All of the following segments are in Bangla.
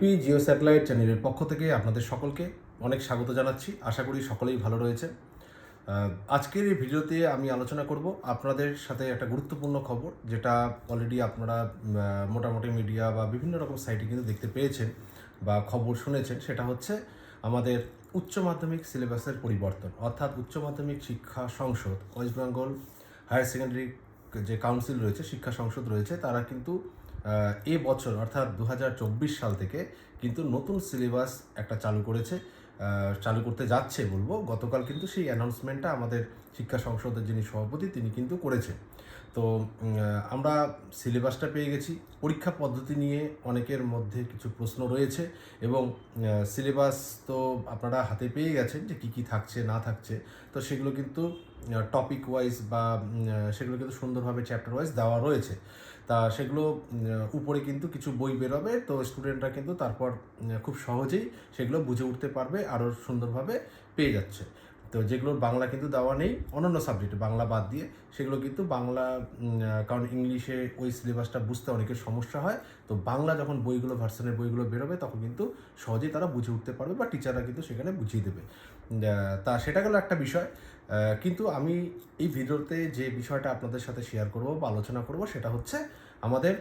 পি জিও স্যাটেলাইট চ্যানেলের পক্ষ থেকে আপনাদের সকলকে অনেক স্বাগত জানাচ্ছি। আশা করি সকলেই ভালো রয়েছে আজকের এই ভিডিওতে আমি আলোচনা করব আপনাদের সাথে একটা গুরুত্বপূর্ণ খবর, যেটা অলরেডি আপনারা মোটামুটি মিডিয়া বা বিভিন্ন রকম সাইটে কিন্তু দেখতে পেয়েছেন বা খবর শুনেছেন। সেটা হচ্ছে আমাদের উচ্চ মাধ্যমিক সিলেবাসের পরিবর্তন, অর্থাৎ উচ্চ মাধ্যমিক শিক্ষা সংসদ, ওয়েস্ট বেঙ্গল হায়ার সেকেন্ডারি যে কাউন্সিল রয়েছে, শিক্ষা সংসদ রয়েছে, তারা কিন্তু এ বছর, অর্থাৎ দু হাজার চব্বিশ সাল থেকে কিন্তু নতুন সিলেবাস একটা চালু করেছে চালু করতে যাচ্ছে বলব। গতকাল কিন্তু সেই অ্যানাউন্সমেন্টটা আমাদের শিক্ষা সংসদের যিনি সভাপতি, তিনি কিন্তু করেছেন। তো আমরা সিলেবাসটা পেয়ে গেছি। পরীক্ষা পদ্ধতি নিয়ে অনেকের মধ্যে কিছু প্রশ্ন রয়েছে এবং সিলেবাস তো আপনারা হাতে পেয়ে গেছেন যে কী কী থাকছে, না থাকছে। তো সেগুলো কিন্তু টপিক ওয়াইজ বা সেগুলো কিন্তু সুন্দরভাবে চ্যাপ্টার ওয়াইজ দেওয়া রয়েছে। তা সেগুলো উপরে কিন্তু কিছু বই বেরোবে, তো স্টুডেন্টরা কিন্তু তারপর খুব সহজেই সেগুলো বুঝে উঠতে পারবে, আরও সুন্দরভাবে পেয়ে যাচ্ছে। তো যেগুলোর বাংলা কিন্তু দেওয়া নেই অন্যান্য সাবজেক্টে বাংলা বাদ দিয়ে, সেগুলো কিন্তু বাংলা কারণ ইংলিশে ওই সিলেবাসটা বুঝতে অনেকের সমস্যা হয়, তো বাংলা যখন বইগুলো ভার্সনের বইগুলো বেরোবে, তখন কিন্তু সহজেই তারা বুঝে উঠতে পারবে বা টিচাররা কিন্তু সেখানে বুঝিয়ে দেবে। তা সেটা গেলো একটা বিষয়। কিন্তু আমি এই ভিডিওতে যে বিষয়টা আপনাদের সাথে শেয়ার করব বা আলোচনা করব, সেটা হচ্ছে আমাদের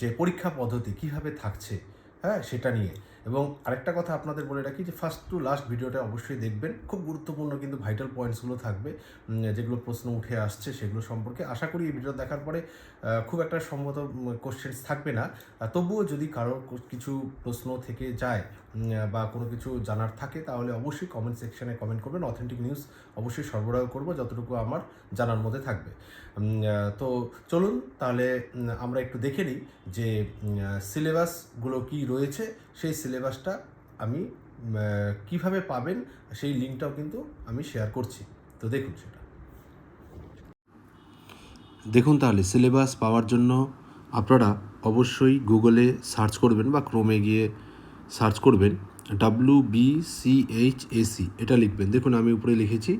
যে পরীক্ষা পদ্ধতি কীভাবে থাকছে হ্যাঁ সেটা নিয়ে। এবং আরেকটা কথা আপনাদের বলে রাখি যে ফার্স্ট টু লাস্ট ভিডিওটা অবশ্যই দেখবেন। খুব গুরুত্বপূর্ণ কিন্তু ভাইটাল পয়েন্টসগুলো থাকবে যেগুলো প্রশ্ন উঠে আসছে সেগুলো সম্পর্কে। আশা করি এই ভিডিও দেখার পরে খুব একটা সম্মত কোশ্চেন্স থাকবে না। তবুও যদি কারও কিছু প্রশ্ন থেকে যায় বা কোনো কিছু জানার থাকে, তাহলে অবশ্যই কমেন্ট সেকশানে কমেন্ট করবেন। অথেন্টিক নিউজ অবশ্যই সরবরাহ করব, যতটুকু আমার জানার মধ্যে থাকবে। তো চলুন, তাহলে আমরা একটু দেখে নিই যে সিলেবাসগুলো কি রয়েছে, সেই সিলেবাসটা আমি কীভাবে পাবেন, সেই লিঙ্কটাও কিন্তু আমি শেয়ার করছি। তো দেখুন সেটা। দেখুন তাহলে সিলেবাস পাওয়ার জন্য আপনারা অবশ্যই গুগলে সার্চ করবেন বা ক্রোমে গিয়ে সার্চ করবেন W B C H S E এটা লিখবেন। দেখুন, আমি উপরে লিখেছি।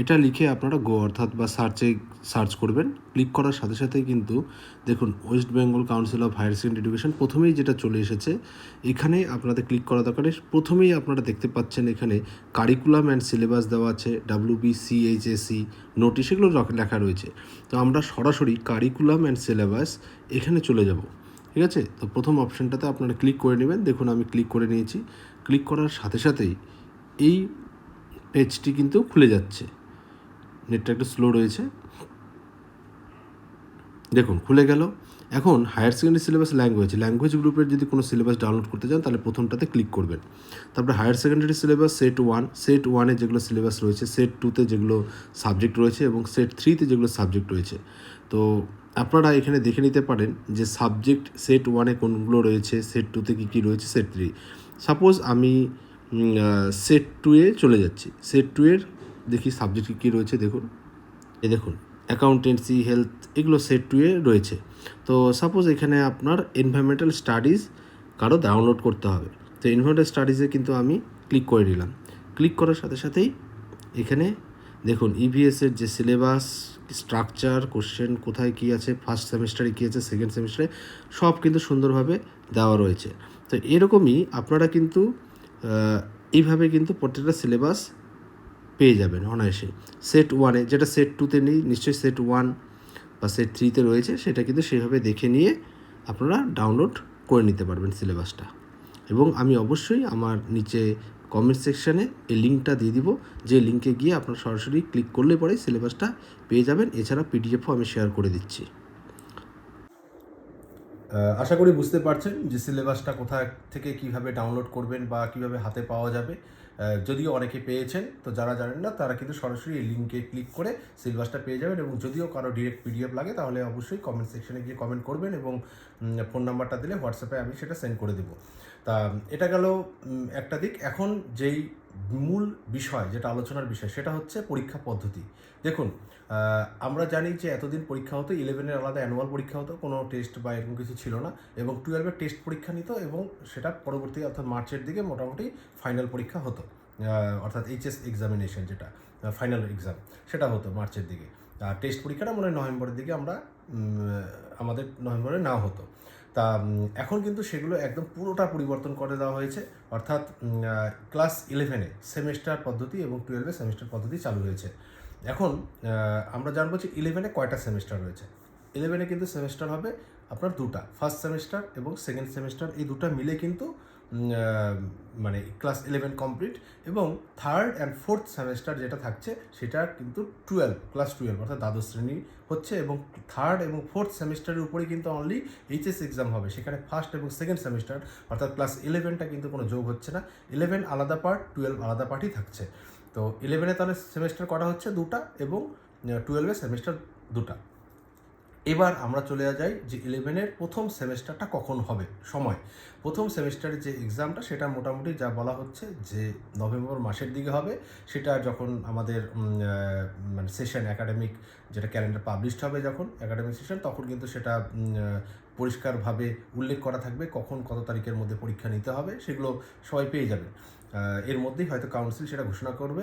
এটা লিখে আপনারা গো অর্থাৎ বা সার্চে সার্চ করবেন। ক্লিক করার সাথে সাথেই কিন্তু দেখুন West Bengal council of higher secondary education প্রথমেই যেটা চলে এসেছে, এখানে আপনাদের ক্লিক করা দরকার প্রথমেই আপনারা দেখতে পাচ্ছেন এখানে কারিকুলাম অ্যান্ড সিলেবাস দেওয়া আছে W B C H S E notice এগুলো লেখা রয়েছে। তো আমরা সরাসরি কারিকুলাম অ্যান্ড সিলেবাস এখানে চলে যাব। ঠিক আছে? তো প্রথম অপশানটাতে আপনারা ক্লিক করে নেবেন। দেখুন, আমি ক্লিক করে নিয়েছি। ক্লিক করার সাথে সাথেই এই পেজটি কিন্তু খুলে যাচ্ছে। নেটটা একটু স্লো রয়েছে। দেখুন, খুলে গেল। এখন higher secondary syllabus language language গ্রুপের যদি কোনো সিলেবাস ডাউনলোড করতে চান, তাহলে প্রথমটাতে ক্লিক করবেন। তারপরে higher secondary syllabus set one set ওয়ানে যেগুলো সিলেবাস রয়েছে সেট টুতে যেগুলো সাবজেক্ট রয়েছে এবং সেট থ্রিতে যেগুলো সাবজেক্ট রয়েছে। তো আপনারা এখানে দেখে নিতে পারেন যে সাবজেক্ট সেট ওয়ানে কোনগুলো রয়েছে সেট টুতে কী কী রয়েছে সেট থ্রি সাপোজ আমি সেট টুয়ে চলে যাচ্ছি। সেট টু এর দেখি সাবজেক্ট কী কী রয়েছে, দেখুন। এ দেখুন অ্যাকাউন্টেন্সি হেলথ এগুলো সেট টু এ রয়েছে। তো সাপোজ এখানে আপনার এনভায়রনমেন্টাল স্টাডিজ কারও ডাউনলোড করতে হবে। তো এনভায়রনমেন্টাল স্টাডিজে কিন্তু আমি ক্লিক করে নিলাম। ক্লিক করার সাথে সাথেই এখানে দেখুন ইভিএসের যে সিলেবাস স্ট্রাকচার কোশ্চেন কোথায় কী আছে ফার্স্ট সেমিস্টারে কী আছে সেকেন্ড সেমিস্টারে সব কিন্তু সুন্দরভাবে দেওয়া রয়েছে। তো এরকমই আপনারা কিন্তু এইভাবে কিন্তু প্রত্যেকটা সিলেবাস পেয়ে যাবেন অনায়াসে। সেট ওয়ানে যেটা সেট টুতে নেই, নিশ্চয়ই সেট ওয়ান বা সেট থ্রিতে রয়েছে, সেটা কিন্তু সেভাবে দেখে নিয়ে আপনারা ডাউনলোড করে নিতে পারবেন সিলেবাসটা এবং আমি অবশ্যই আমার নিচে কমেন্ট সেকশানে এই লিঙ্কটা দিয়ে দিব। যে লিঙ্কে গিয়ে আপনারা সরাসরি ক্লিক করলে পরে সিলেবাসটা পেয়ে যাবেন। এছাড়া পিডিএফও আমি শেয়ার করে দিচ্ছি। আশা করি বুঝতে পারছেন যে সিলেবাসটা কোথা থেকে কীভাবে ডাউনলোড করবেন বা কীভাবে হাতে পাওয়া যাবে। যদিও অনেকে পেয়েছেন, তো যারা জানেন না, তারা কিন্তু সরাসরি এই লিঙ্কে ক্লিক করে সিলেবাসটা পেয়ে যাবেন এবং যদিও কারও ডিরেক্ট পিডিএফ লাগে, তাহলে অবশ্যই কমেন্ট সেকশনে গিয়ে কমেন্ট করবেন এবং ফোন নাম্বারটা দিলে হোয়াটসঅ্যাপে আমি সেটা সেন্ড করে দেবো। তা, এটা গেল একটা দিক। এখন যেই মূল বিষয়, যেটা আলোচনার বিষয়, সেটা হচ্ছে পরীক্ষা পদ্ধতি। দেখুন আমরা জানি যে এতদিন পরীক্ষা হতো ইলেভেনের আলাদা অ্যানুয়াল পরীক্ষা হতো, কোনো টেস্ট বা এরকম কিছু ছিল না এবং টুয়েলভের টেস্ট পরীক্ষা নিত এবং সেটা পরবর্তী, অর্থাৎ মার্চের দিকে মোটামুটি ফাইনাল পরীক্ষা হতো অর্থাৎ এইচএস এক্সামিনেশন যেটা ফাইনাল এক্সাম সেটা হতো মার্চের দিকে। আর টেস্ট পরীক্ষাটা মনে হয় নভেম্বরের দিকে আমরা আমাদের নভেম্বরে না হতো। তা এখন কিন্তু সেগুলো একদম পুরোটা পরিবর্তন করে দেওয়া হয়েছে। অর্থাৎ ক্লাস ইলেভেনে সেমেস্টার পদ্ধতি এবং টুয়েলভে সেমিস্টার পদ্ধতি চালু হয়েছে। এখন আমরা জানব যে ইলেভেনে কয়টা সেমিস্টার রয়েছে। ইলেভেনে কিন্তু সেমিস্টার হবে আপনার দুটা ফার্স্ট সেমিস্টার এবং সেকেন্ড সেমিস্টার এই দুটা মিলে কিন্তু মানে ক্লাস ইলেভেন কমপ্লিট এবং থার্ড অ্যান্ড ফোর্থ সেমিস্টার যেটা থাকছে, সেটা কিন্তু টুয়েলভ ক্লাস টুয়েলভ অর্থাৎ দ্বাদশ শ্রেণি হচ্ছে এবং থার্ড এবং ফোর্থ সেমিস্টারের উপরে কিন্তু অনলি এইচএস এক্সাম হবে। সেখানে ফার্স্ট এবং সেকেন্ড সেমিস্টার অর্থাৎ ক্লাস ইলেভেনটা কিন্তু কোনো যোগ হচ্ছে না। ইলেভেন আলাদা পার্ট টুয়েলভ আলাদা পার্টই থাকছে। তো ইলেভেনে তাহলে সেমিস্টার করা হচ্ছে? দুটা এবং টুয়েলভে সেমিস্টার দুটা। এবার আমরা চলে যাই যে ইলেভেনের প্রথম সেমিস্টারটা কখন হবে? সময়। প্রথম সেমিস্টারের যে এক্সামটা সেটা মোটামুটি যা বলা হচ্ছে যে নভেম্বর মাসের দিকে হবে। সেটা যখন আমাদের মানে সেশন একাডেমিক যেটা ক্যালেন্ডার পাবলিশড হবে যখন একাডেমিক সেশন তখন কিন্তু সেটা পরিষ্কারভাবে উল্লেখ করা থাকবে কখন কত তারিখের মধ্যে পরীক্ষা নিতে হবে, সেগুলো সবাই পেয়ে যাবে এর মধ্যেই হয়তো কাউন্সিল সেটা ঘোষণা করবে।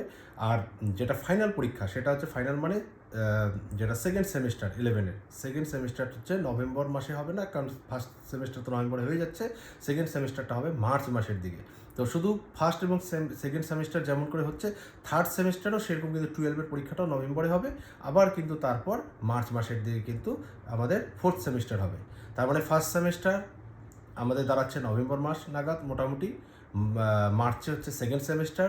আর যেটা ফাইনাল পরীক্ষা, সেটা হচ্ছে ফাইনাল মানে যেটা সেকেন্ড সেমিস্টার ইলেভেনের সেকেন্ড সেমিস্টার হচ্ছে নভেম্বর মাসে হবে না, কারণ ফার্স্ট সেমিস্টার তো নভেম্বরে হয়ে যাচ্ছে। সেকেন্ড সেমিস্টারটা হবে মার্চ মাসের দিকে। তো শুধু ফার্স্ট এবং সেকেন্ড সেমিস্টার যেমন করে হচ্ছে থার্ড সেমিস্টারও সেরকম কিন্তু টুয়েলভের পরীক্ষাটাও নভেম্বরে হবে। আবার কিন্তু তারপর মার্চ মাসের দিকে কিন্তু আমাদের ফোর্থ সেমিস্টার হবে। তার মানে ফার্স্ট সেমিস্টার আমাদের দাঁড়াচ্ছে নভেম্বর মাস নাগাদ মোটামুটি। মার্চে হচ্ছে সেকেন্ড সেমিস্টার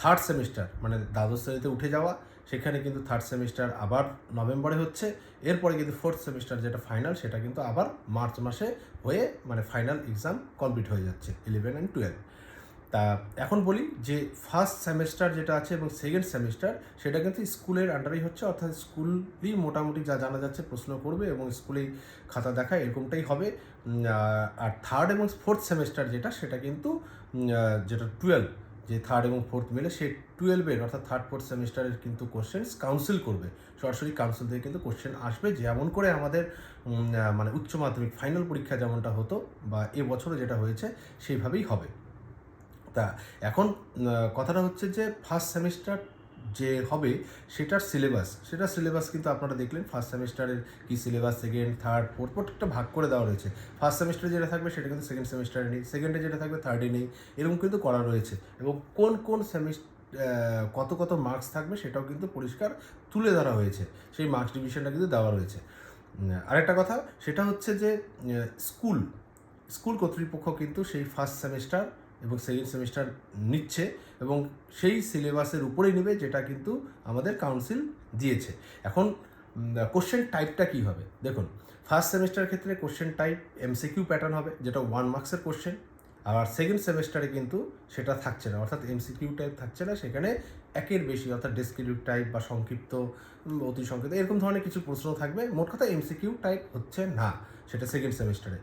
থার্ড সেমিস্টার মানে দ্বাদশ শ্রেণীতে উঠে যাওয়া, সেখানে কিন্তু থার্ড সেমিস্টার আবার নভেম্বরে হচ্ছে, এরপরে কিন্তু ফোর্থ সেমিস্টার যেটা ফাইনাল সেটা কিন্তু আবার মার্চ মাসে হয়ে মানে ফাইনাল এক্সাম কমপ্লিট হয়ে যাচ্ছে ইলেভেন অ্যান্ড টুয়েলভ তা এখন বলি যে ফার্স্ট সেমিস্টার যেটা আছে এবং সেকেন্ড সেমিস্টার সেটা কিন্তু স্কুলের আন্ডারেই হচ্ছে, অর্থাৎ স্কুলই মোটামুটি যা জানা যাচ্ছে প্রশ্ন করবে এবং স্কুলেই খাতা দেখা এরকমটাই হবে। আর থার্ড এবং ফোর্থ সেমিস্টার যেটা, সেটা কিন্তু যেটা টুয়েলভ যে থার্ড এবং ফোর্থ মিলে সে টুয়েলভের অর্থাৎ থার্ড ফোর্থ সেমিস্টারের কিন্তু কোশ্চেন্স কাউন্সিল করবে। সরাসরি কাউন্সিল থেকে কিন্তু কোশ্চেন আসবে যেমন করে আমাদের মানে উচ্চ মাধ্যমিক ফাইনাল পরীক্ষা যেমনটা হতো বা এবছরে যেটা হয়েছে সেইভাবেই হবে। তা এখন কথাটা হচ্ছে যে ফার্স্ট সেমিস্টার যে হবে সেটার সিলেবাস সেটার সিলেবাস কিন্তু আপনারা দেখলেন ফার্স্ট সেমিস্টারের কি সিলেবাস সেকেন্ড থার্ড ফোর্থ প্রত্যেকটা ভাগ করে দেওয়া রয়েছে। ফার্স্ট সেমিস্টারে যেটা থাকবে সেটা কিন্তু সেকেন্ড সেমিস্টারে নেই সেকেন্ডে যেটা থাকবে থার্ডে নেই, এরকম কিন্তু করা রয়েছে। এবং কোন কোন সেমিস্টার কত কত মার্কস থাকবে সেটাও কিন্তু পরিষ্কার তুলে ধরা হয়েছে। সেই মার্কস ডিভিশনটা কিন্তু দেওয়া রয়েছে। আরেকটা কথা, সেটা হচ্ছে যে স্কুল স্কুল কর্তৃপক্ষ কিন্তু সেই ফার্স্ট সেমিস্টার এবং সেকেন্ড সেমিস্টার নিচ্ছে এবং সেই সিলেবাসের উপরেই নেবে যেটা কিন্তু আমাদের কাউন্সিল দিয়েছে। এখন কোশ্চেন টাইপটা কী হবে? দেখুন ফার্স্ট সেমিস্টার ক্ষেত্রে কোশ্চেন টাইপ এমসিকিউ প্যাটার্ন হবে, যেটা ওয়ান মার্কসের কোশ্চেন আর সেকেন্ড সেমিস্টারে কিন্তু সেটা থাকছে না, অর্থাৎ এমসিকিউ টাইপ থাকছে না, সেখানে একের বেশি, অর্থাৎ ডেসক্রিপটিভ টাইপ বা সংক্ষিপ্ত অতি সংক্ষিপ্ত, এরকম ধরনের কিছু প্রশ্ন থাকবে। মোট কথা এমসিকিউ টাইপ হচ্ছে না, সেটা সেকেন্ড সেমিস্টারে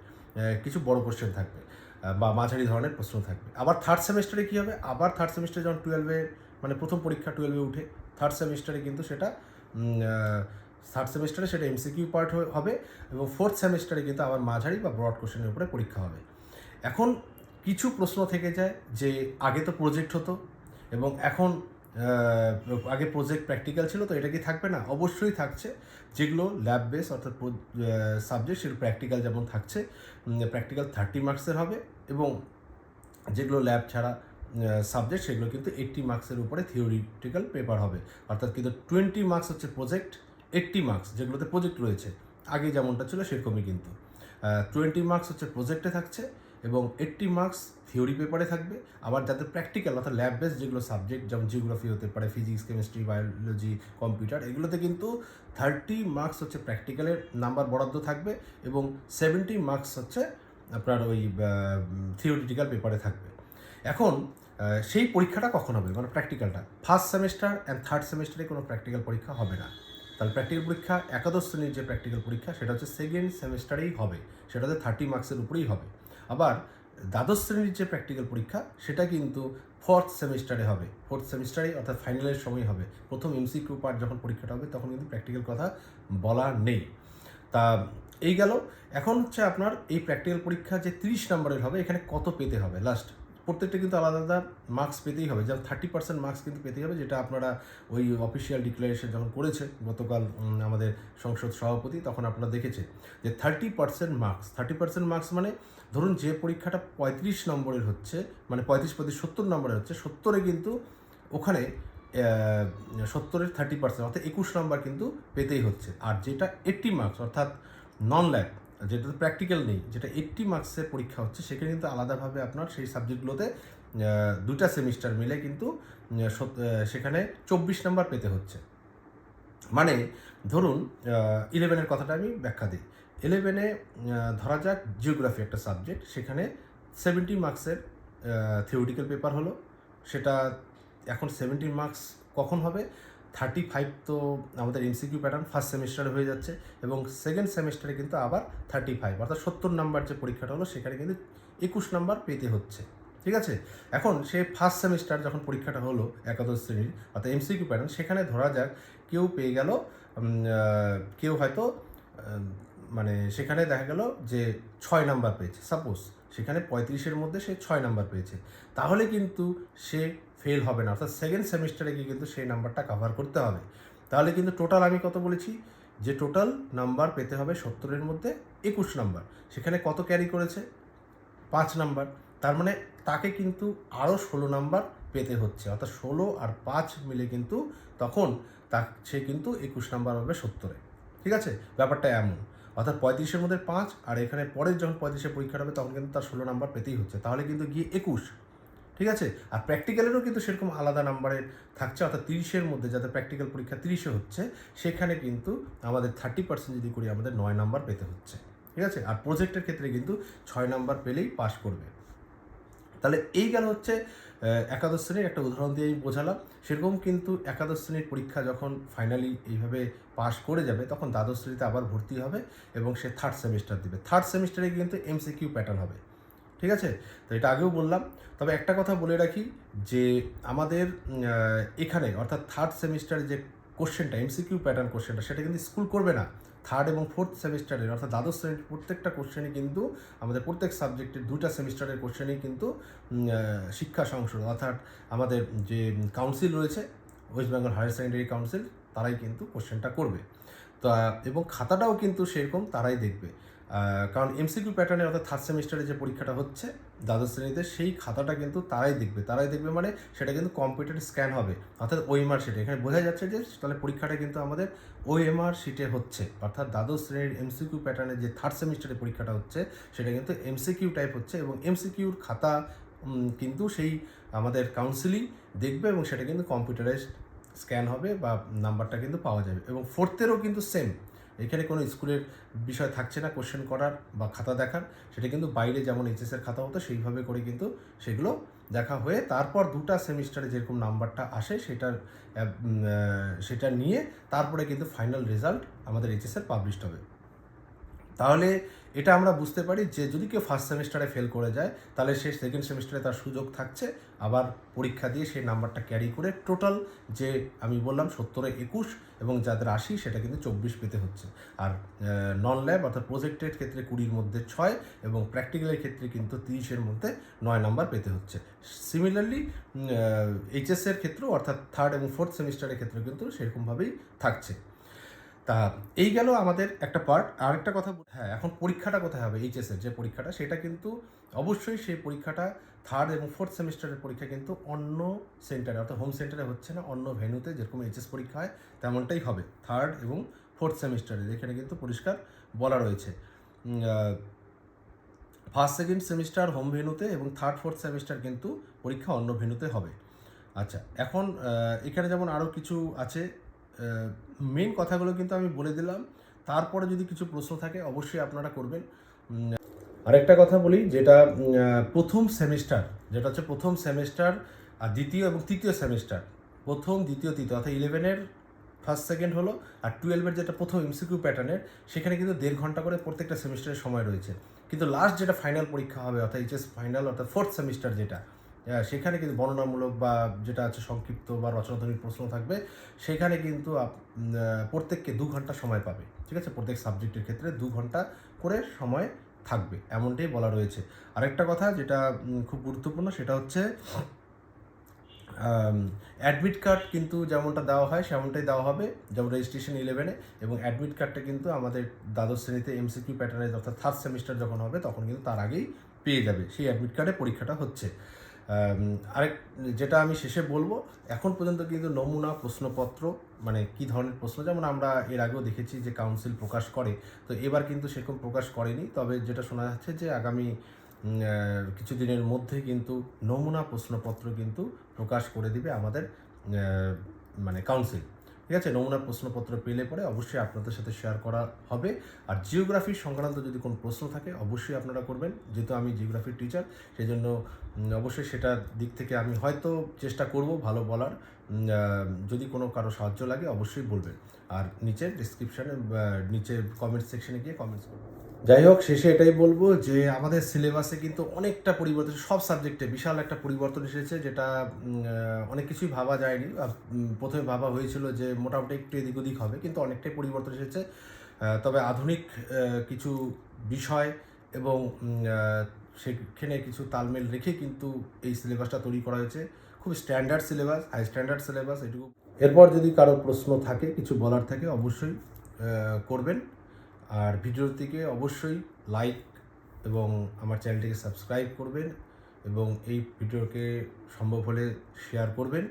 কিছু বড় কোশ্চেন থাকবে। বা মাঝারি ধরনের প্রশ্ন থাকবে। আবার থার্ড সেমিস্টারে কী হবে? আবার থার্ড সেমিস্টারে যখন টুয়েলভে মানে প্রথম পরীক্ষা টুয়েলভে উঠে থার্ড সেমিস্টারে কিন্তু সেটা থার্ড সেমিস্টারে সেটা এমসিকিউ পার্ট হবে এবং ফোর্থ সেমিস্টারে কিন্তু আবার মাঝারি বা ব্রড কোশ্চেনের উপরে পরীক্ষা হবে। এখন কিছু প্রশ্ন থেকে যায় যে আগে তো প্রজেক্ট হতো এবং এখন আগে প্রজেক্ট প্র্যাকটিক্যাল ছিল, তো এটা কি থাকবে না? অবশ্যই থাকছে। যেগুলো ল্যাব বেস অর্থাৎ সাবজেক্ট সেগুলো প্র্যাকটিক্যাল যেমন থাকছে প্র্যাকটিক্যাল থার্টি মার্কসের হবে এবং যেগুলো ল্যাব ছাড়া সাবজেক্ট সেগুলো কিন্তু এইট্টি মার্কসের উপরে থিওরিটিক্যাল পেপার হবে। অর্থাৎ কিন্তু টোয়েন্টি মার্কস হচ্ছে প্রজেক্ট এইট্টি মার্কস যেগুলোতে প্রজেক্ট রয়েছে। আগে যেমনটা ছিল, সেরকমই কিন্তু। টোয়েন্টি মার্কস হচ্ছে প্রজেক্টে থাকছে। এবং এইট্টি মার্কস থিওরি পেপারে থাকবে। আবার যাদের প্র্যাকটিক্যাল অর্থাৎ ল্যাব বেস যেগুলো সাবজেক্ট যেমন জিওগ্রাফি হতে পারে ফিজিক্স কেমিস্ট্রি বায়োলজি কম্পিউটার এগুলোতে কিন্তু থার্টি মার্কস হচ্ছে প্র্যাকটিক্যালের নাম্বার বরাদ্দ থাকবে এবং সেভেন্টি মার্কস হচ্ছে আপনার ওই থিওরিটিক্যাল পেপারে থাকবে। এখন সেই পরীক্ষাটা কখন হবে? মানে প্র্যাকটিক্যালটা ফার্স্ট সেমিস্টার অ্যান্ড থার্ড সেমিস্টারে কোনো প্র্যাকটিক্যাল পরীক্ষা হবে না। তাহলে প্র্যাকটিক্যাল পরীক্ষা, একাদশ শ্রেণির যে প্র্যাকটিক্যাল পরীক্ষা, সেটা হচ্ছে সেকেন্ড সেমিস্টারেই হবে। সেটাতে থার্টি মার্কসের উপরেই হবে। আবার দ্বাদশ শ্রেণির যে প্র্যাকটিক্যাল পরীক্ষা, সেটা কিন্তু ফোর্থ সেমিস্টারে হবে। ফোর্থ সেমিস্টারে অর্থাৎ ফাইনালের সময় হবে। প্রথম এমসিকিউ পার্ট যখন পরীক্ষাটা হবে, তখন কিন্তু প্র্যাকটিক্যাল কথা বলা নেই। তা এই গেল। এখন হচ্ছে আপনার এই প্র্যাকটিক্যাল পরীক্ষা যে তিরিশ নম্বরের হবে, এখানে কত পেতে হবে? লাস্ট প্রত্যেকটা কিন্তু আলাদা আলাদা মার্কস পেতেই হবে। যেমন থার্টি পার্সেন্ট মার্কস কিন্তু পেতেই হবে, যেটা আপনারা ওই অফিসিয়াল ডিক্লারেশন যখন করেছে, গতকাল আমাদের সংসদ সভাপতি, তখন আপনারা দেখেছে যে thirty percent marks thirty percent marks মানে ধরুন যে পরীক্ষাটা পঁয়ত্রিশ নম্বরের হচ্ছে মানে পঁয়ত্রিশ পঁয়ত্রিশ সত্তর নম্বরের হচ্ছে, সত্তরে কিন্তু ওখানে সত্তরের থার্টি পার্সেন্ট অর্থাৎ একুশ নম্বর কিন্তু পেতেই হচ্ছে। আর যেটা এইট্টি মার্কস অর্থাৎ নন ল্যাব যেটা প্র্যাকটিক্যাল নেই, যেটা এইট্টি মার্কসের পরীক্ষা হচ্ছে, সেখানে কিন্তু আলাদাভাবে আপনার সেই সাবজেক্টগুলোতে দুটা সেমিস্টার মিলে কিন্তু সেখানে চব্বিশ নম্বর পেতে হচ্ছে। মানে ধরুন ইলেভেনের কথাটা আমি ব্যাখ্যা দিই। ইলেভেনে ধরা যাক জিওগ্রাফি একটা সাবজেক্ট সেখানে সেভেন্টি মার্কসের থিওরিটিক্যাল পেপার হলো। সেটা এখন সেভেন্টি মার্কস কখন হবে? থার্টি ফাইভ তো আমাদের এমসিকিউ প্যাটার্ন ফার্স্ট সেমিস্টারে হয়ে যাচ্ছে এবং সেকেন্ড সেমিস্টারে কিন্তু আবার থার্টি ফাইভ অর্থাৎ সত্তর নাম্বার যে পরীক্ষাটা হলো সেখানে কিন্তু একুশ নাম্বার পেতে হচ্ছে, ঠিক আছে? এখন সে ফার্স্ট সেমিস্টার যখন পরীক্ষাটা হলো একাদশ শ্রেণির, অর্থাৎ এমসিকিউ প্যাটার্ন সেখানে ধরা যাক কেউ পেয়ে গেল কেউ হয়তো মানে সেখানে দেখা গেল যে ছয় নাম্বার পেয়েছে। সাপোজ সেখানে পঁয়ত্রিশের মধ্যে সে ছয় নাম্বার পেয়েছে। তাহলে কিন্তু সে ফেল হবে না। অর্থাৎ সেকেন্ড সেমিস্টারে গিয়ে কিন্তু সেই নাম্বারটা কভার করতে হবে। তাহলে কিন্তু টোটাল আমি কত বলেছি? যে টোটাল নাম্বার পেতে হবে সত্তরের মধ্যে একুশ নাম্বার সেখানে কত ক্যারি করেছে? পাঁচ নাম্বার তার মানে তাকে কিন্তু আরও ষোলো নাম্বার পেতে হচ্ছে। অর্থাৎ ষোলো আর পাঁচ মিলে কিন্তু তখন তা সে কিন্তু একুশ নাম্বার হবে সত্তরে। ঠিক আছে? ব্যাপারটা এমন। অর্থাৎ পঁয়ত্রিশের মধ্যে পাঁচ আর এখানে পরের যখন পঁয়ত্রিশে পরীক্ষা হবে, তখন কিন্তু তার ষোলো নাম্বার পেতেই হচ্ছে। তাহলে কিন্তু গিয়ে একুশ। ঠিক আছে? আর প্র্যাকটিক্যালেরও কিন্তু সেরকম আলাদা নাম্বারের থাকছে, অর্থাৎ তিরিশের মধ্যে যাতে প্র্যাকটিক্যাল পরীক্ষা তিরিশে হচ্ছে, সেখানে কিন্তু আমাদের থার্টি পার্সেন্ট যদি করি, আমাদের নয় নাম্বার পেতে হচ্ছে। ঠিক আছে? আর প্রজেক্টের ক্ষেত্রে কিন্তু ছয় নাম্বার পেলেই পাস করবে। তাহলে এই গেল হচ্ছে একাদশ শ্রেণির একটা উদাহরণ দিয়ে আমি বোঝালাম। সেরকম কিন্তু একাদশ শ্রেণির পরীক্ষা যখন ফাইনালি এইভাবে পাস করে যাবে, তখন দ্বাদশ শ্রেণীতে আবার ভর্তি হবে এবং সে থার্ড সেমিস্টার দিবে। থার্ড সেমিস্টারে কিন্তু এমসিকিউ প্যাটার্ন হবে। ঠিক আছে? তো এটা আগেও বললাম। তবে একটা কথা বলে রাখি যে আমাদের এখানে অর্থাৎ থার্ড সেমিস্টারে যে কোশ্চেনটা এমসিকিউ প্যাটার্ন কোশ্চেনটা সেটা কিন্তু স্কুল করবে না। থার্ড এবং ফোর্থ সেমিস্টারের অর্থাৎ দ্বাদশ শ্রেণির প্রত্যেকটা কোশ্চেনই কিন্তু আমাদের প্রত্যেক সাবজেক্টের দুটা সেমিস্টারের কোশ্চেনই কিন্তু শিক্ষা সংসদ অর্থাৎ আমাদের যে কাউন্সিল রয়েছে West Bengal higher secondary council তারাই কিন্তু কোশ্চেনটা করবে। তা, এবং খাতাটাও কিন্তু সেরকম, তারাই দেখবে। কারণ এমসিকিউ প্যাটার্নে অর্থাৎ থার্ড সেমিস্টারে যে পরীক্ষাটা হচ্ছে দ্বাদশ শ্রেণীতে, সেই খাতাটা কিন্তু তারাই দেখবে। তারাই দেখবে মানে সেটা কিন্তু কম্পিউটারে স্ক্যান হবে, অর্থাৎ ওএমআর শিটে এখানে বোঝা যাচ্ছে যে তাহলে পরীক্ষাটা কিন্তু আমাদের ওএমআর শিটে হচ্ছে, অর্থাৎ দ্বাদশ শ্রেণির এমসিকিউ প্যাটার্নে যে থার্ড সেমিস্টারে পরীক্ষাটা হচ্ছে, সেটা কিন্তু এমসিকিউ টাইপ হচ্ছে এবং এমসিকিউর খাতা কিন্তু সেই আমাদের কাউন্সিলিং দেখবে এবং সেটা কিন্তু কম্পিউটারাইজ স্ক্যান হবে বা নাম্বারটা কিন্তু পাওয়া যাবে। এবং ফোর্থেরও কিন্তু সেম এখানে কোনো স্কুলের বিষয় থাকছে না কোশ্চেন করার বা খাতা দেখার, সেটা কিন্তু বাইরে যেমন এইচএসের খাতা হতো, সেইভাবে করে কিন্তু সেগুলো দেখা হয়ে তারপর দুটা সেমিস্টারে যেরকম নাম্বারটা আসে সেটার সেটা নিয়ে তারপরে কিন্তু ফাইনাল রেজাল্ট আমাদের এইচএসের পাবলিশড হবে। তাহলে এটা আমরা বুঝতে পারি যে যদি কেউ ফার্স্ট সেমিস্টারে ফেল করে যায়, তাহলে সে সেকেন্ড সেমিস্টারে তার সুযোগ থাকছে। আবার পরীক্ষা দিয়ে সেই নাম্বারটা ক্যারি করে টোটাল যে আমি বললাম সত্তরে একুশ এবং যাদের আশি, সেটা কিন্তু চব্বিশ পেতে হচ্ছে। আর নন ল্যাব অর্থাৎ প্রজেক্টের ক্ষেত্রে কুড়ির মধ্যে ছয় এবং প্র্যাকটিক্যালের ক্ষেত্রে কিন্তু তিরিশের মধ্যে নয় নাম্বার পেতে হচ্ছে। সিমিলারলি এইচএসের ক্ষেত্রেও অর্থাৎ থার্ড এবং ফোর্থ সেমিস্টারের ক্ষেত্রে কিন্তু সেরকমভাবেই থাকছে। তা এই গেল আমাদের একটা পার্ট আরেকটা কথা হ্যাঁ এখন পরীক্ষাটা কোথায় হবে? এইচএসের যে পরীক্ষাটা, সেটা কিন্তু অবশ্যই সেই পরীক্ষাটা থার্ড এবং ফোর্থ সেমিস্টারের পরীক্ষা কিন্তু অন্য সেন্টারে অর্থাৎ হোম সেন্টারে হচ্ছে না, অন্য ভেন্যুতে যেরকম এইচএস পরীক্ষা হয়, তেমনটাই হবে। থার্ড এবং ফোর্থ সেমিস্টারে এখানে কিন্তু পরিষ্কার বলা রয়েছে। ফার্স্ট সেকেন্ড সেমিস্টার হোম ভেন্যুতে এবং থার্ড ফোর্থ সেমিস্টার কিন্তু পরীক্ষা অন্য ভেন্যুতে হবে। আচ্ছা এখন এখানে যেমন আরও কিছু আছে মেন কথাগুলো কিন্তু আমি বলে দিলাম। তারপরে যদি কিছু প্রশ্ন থাকে, অবশ্যই আপনারা করবেন। আরেকটা কথা বলি, যেটা প্রথম সেমিস্টার, যেটা হচ্ছে প্রথম সেমিস্টার আর দ্বিতীয় এবং তৃতীয় সেমিস্টার। প্রথম, দ্বিতীয়, তৃতীয়, অর্থাৎ ইলেভেনের ফার্স্ট সেকেন্ড হলো আর টুয়েলভের যেটা প্রথম এমসিকিউ প্যাটার্নের সেখানে কিন্তু দেড় ঘণ্টা করে প্রত্যেকটা সেমিস্টারের সময় রয়েছে। কিন্তু লাস্ট যেটা ফাইনাল পরীক্ষা হবে, অর্থাৎ এইচএস ফাইনাল অর্থাৎ ফোর্থ সেমিস্টার যেটা সেখানে কিন্তু বর্ণনামূলক বা যেটা আছে সংক্ষিপ্ত বা রচনাধর্মী প্রশ্ন থাকবে। সেখানে কিন্তু প্রত্যেককে দু ঘণ্টা সময় পাবে, ঠিক আছে? প্রত্যেক সাবজেক্টের ক্ষেত্রে দু ঘণ্টা করে সময় থাকবে, এমনটাই বলা রয়েছে। আরেকটা কথা যেটা খুব গুরুত্বপূর্ণ সেটা হচ্ছে অ্যাডমিট কার্ড কিন্তু যেমনটা দেওয়া হয় সেমনটাই দেওয়া হবে, যেমন রেজিস্ট্রেশন ইলেভেনে এবং অ্যাডমিট কার্ডটা কিন্তু আমাদের দ্বাদশ শ্রেণীতে এমসিকিউ প্যাটার্নে অর্থাৎ থার্ড সেমিস্টার যখন হবে, তখন কিন্তু তার আগেই পেয়ে যাবে। সেই অ্যাডমিট কার্ডে পরীক্ষাটা হচ্ছে। আরেক, যেটা আমি শেষে বলব, এখন পর্যন্ত কিন্তু নমুনা, প্রশ্নপত্র মানে কি ধরনের প্রশ্ন, যেমন আমরা এর আগেও দেখেছি যে কাউন্সিল প্রকাশ করে, তো এবার কিন্তু সেরকম প্রকাশ করেনি, তবে যেটা শোনা যাচ্ছে যে আগামী কিছুদিনের মধ্যে কিন্তু নমুনা, প্রশ্নপত্র কিন্তু প্রকাশ করে দিবে আমাদের মানে কাউন্সিল ঠিক আছে? নমুনা প্রশ্নপত্র পেলে পরে অবশ্যই আপনাদের সাথে শেয়ার করা হবে। আর জিওগ্রাফি সংক্রান্ত যদি কোনো প্রশ্ন থাকে, অবশ্যই আপনারা করবেন। যেহেতু আমি জিওগ্রাফির টিচার সেই জন্য অবশ্যই সেটা দিক থেকে আমি হয়তো চেষ্টা করব ভালো বলার। যদি কোনো কারও সাহায্য লাগে, অবশ্যই বলবেন। আর নিচে ডিসক্রিপশানে নিচে কমেন্ট সেকশনে গিয়ে কমেন্টস করবেন। যাই হোক, শেষে এটাই বলব যে আমাদের সিলেবাসে কিন্তু অনেকটা পরিবর্তন, সব সাবজেক্টে বিশাল একটা পরিবর্তন এসেছে যেটা অনেক কিছুই ভাবা যায়নি। প্রথমে ভাবা হয়েছিল যে মোটামুটি একটু এদিক ওদিক হবে, কিন্তু অনেকটাই পরিবর্তন এসেছে। তবে আধুনিক কিছু বিষয় এবং সেখানে কিছু তালমেল রেখে কিন্তু এই সিলেবাসটা তৈরি করা হয়েছে। খুব standard syllabus high standard syllabus এটুকু। এরপর যদি কারও প্রশ্ন থাকে, কিছু বলার থাকে, অবশ্যই করবেন। আর ভিডিওটিকে অবশ্যই লাইক এবং আমার চ্যানেলটিকে সাবস্ক্রাইব করবেন এবং এই ভিডিওকে সম্ভব হলে শেয়ার করবেন।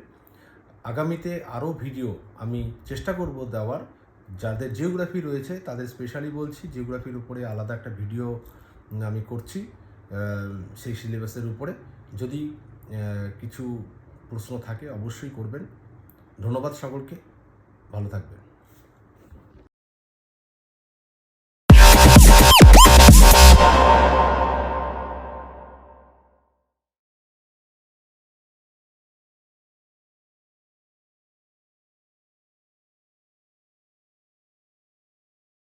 আগামীতে আরও ভিডিও আমি চেষ্টা করব দেওয়ার। যাদের জিওগ্রাফি রয়েছে, তাদের স্পেশালি বলছি জিওগ্রাফির উপরে আলাদা একটা ভিডিও আমি করছি সেই সিলেবাসের উপরে। যদি কিছু প্রশ্ন থাকে, অবশ্যই করবেন। ধন্যবাদ সকলকে। ভালো থাকবেন।